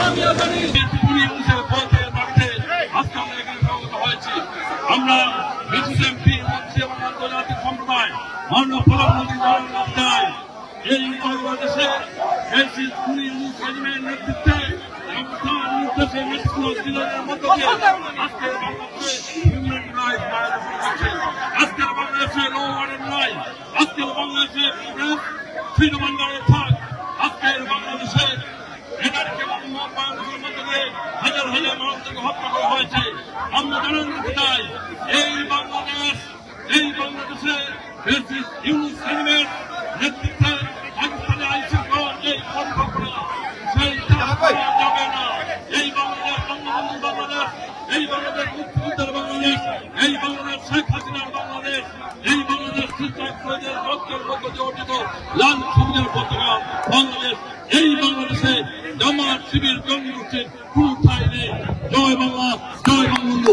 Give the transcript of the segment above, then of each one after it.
কুড়ি উনিশের পথে বাড়িতে আজকে আমরা এখানে সমবেত হয়েছি আমরা মোদী চাই। এই বাংলাদেশে এসি কুড়ি উনিশ রেজিমেন্টের নেতৃত্বে নির্দেশে নেতৃত্ব দিনের মধ্য দিয়ে আজকে বাংলাদেশে হিউম্যান রাইটস ভায়োলেশন হচ্ছে। আজকে বাংলাদেশে ল নাই আজকে বাংলাদেশে ফ্রিডম আন্ডার থাক আজকের বাংলাদেশে এটার কেবল বাংলাদেশের মধ্যে দিয়ে হাজার হাজার মানুষকে হত্যা করা হয়েছে আমরা জানাতে চাই এই বাংলাদেশ এই বেসিস ইউনিস এলিমেন্ট নেতৃত্বে পাকিস্তানে আইসির যে সেইটা যাবে না। এই বাংলাদেশ বঙ্গবন্ধু বাংলাদেশ, এই বাংলাদেশ মুক্তিযুদ্ধের বাংলাদেশ, এই বাংলাদেশ শেখ হাসিনার বাংলাদেশ, এই বাংলাদেশ শিক্ষক সৈদের রক্তের মধ্য দিয়ে অর্জিত লাল সবুজের পতাকা, বাংলাদেশ, এই বাংলাদেশে জামাত শিবির জঙ্গি গোষ্ঠীর কোন ঠাই নেই। জয় বাংলা, জয় বঙ্গবন্ধু।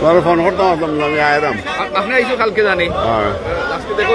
তোর ফোন করতাম আসলাম না, আমি আয়রাম আপনি আইসো কালকে জানি। হ্যাঁ। আজকে দেখো